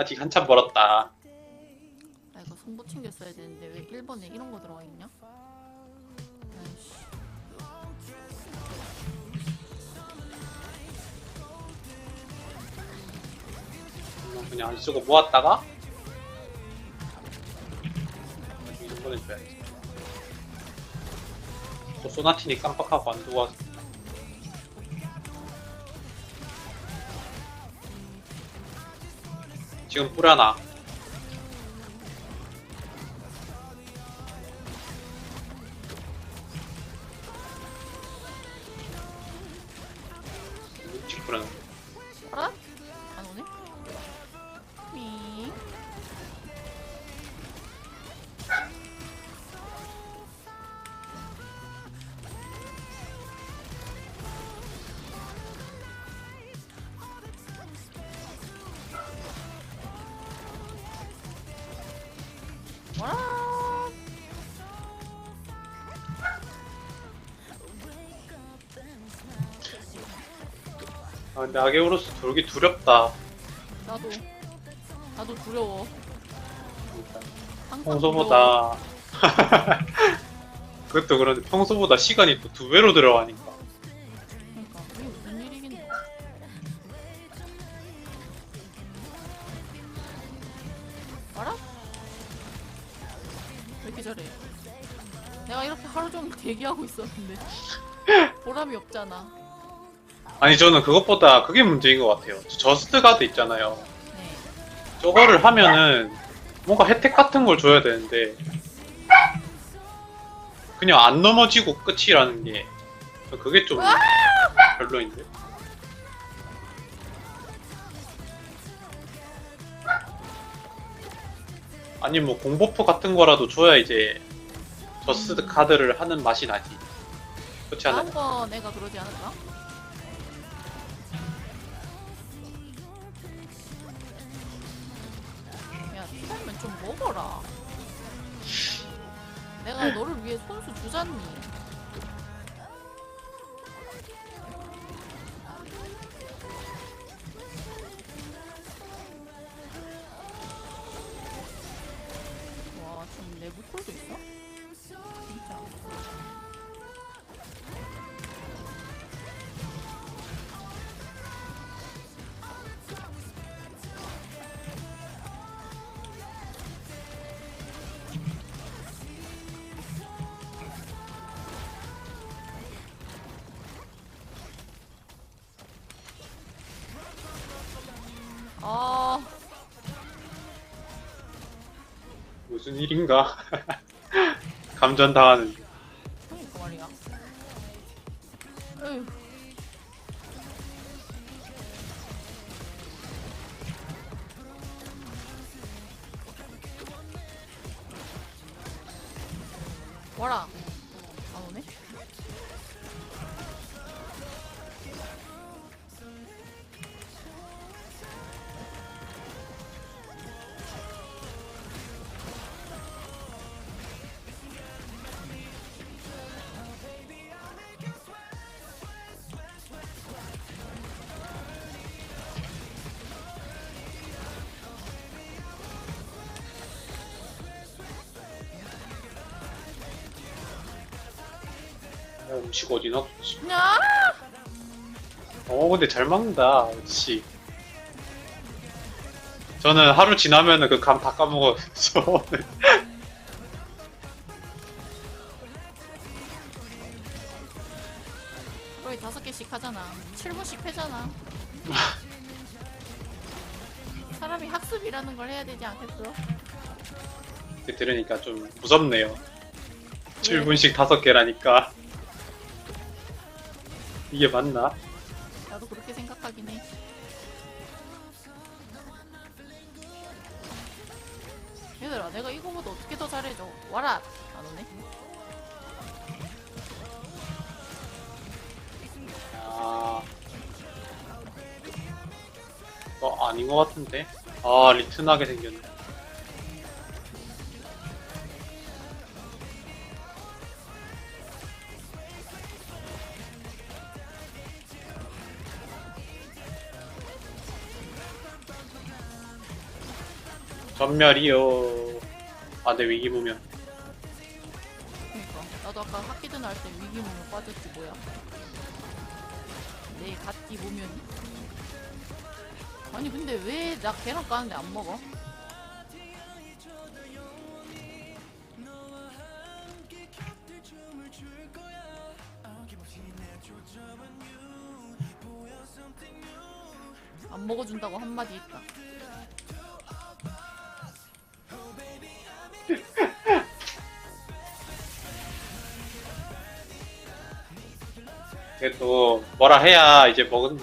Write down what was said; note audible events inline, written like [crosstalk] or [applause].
아직 한참 멀었다. 나 이거 송보 챙겼어야 되는데 왜 1번에 이런 거 들어가 있냐? 아이씨. 그냥 안 쓰고 모았다가 이런 보내줘야지. 또 소나티니 깜빡하고 안 두고 와서 지금 뿌려놔. 지금 뿌려놔. 알아? 안오 아 근데 아게우로스 돌기 두렵다. 나도 나도 두려워. 항상. 평소보다 [laughs] 그것도 그런데 평소보다 시간이 또 두 배로 들어가니까 왜 이렇게 잘해? 내가 이렇게 하루 종일 [laughs] 대기하고 있었는데 보람이 없잖아. 아니 저는 그것보다 그게 문제인 것 같아요 저스트 가드 있잖아요 네. 저거를 하면은 뭔가 혜택 같은 걸 줘야 되는데 그냥 안 넘어지고 끝이라는 게 그게 좀 별로인데 아니 뭐 공버프 같은 거라도 줘야 이제 저스트 카드를 하는 맛이 나지 그렇지 않아요? 다음 거 내가 그러지 않을까? 야, 처음엔 좀 먹어라. 내가 너를 위해 손수 주잖니. 무슨 일인가 [laughs] 감전 당하는. 와라. 음식 어디? 야! 어 근데 잘 먹는다 역시 저는 하루 지나면은 그 감 다 까먹어서 [laughs] 거의 다섯 개씩 하잖아. 7분씩 패잖아. [laughs] 사람이 학습이라는 걸 해야 되지 않겠어? 들으니까 좀 무섭네요 7분씩 다섯 개라니까 이게 맞나? 나도 그렇게 생각하긴 해. 얘들아, 내가 이거보다 어떻게 더 잘해줘? 와라! 안 오네? 아... 어 아닌 것 같은데 아 리튼하게 생겼네 전멸이요. 아, 내 위기 보면. 그니까 나도 아까 학기전 할때 위기 몸에 빠졌지 뭐야 내 갓기 보면 아니 근데 왜 나 계란 까는데 안 먹어? 안 먹어준다고 한마디 했다 또 뭐라 해야 이제 먹은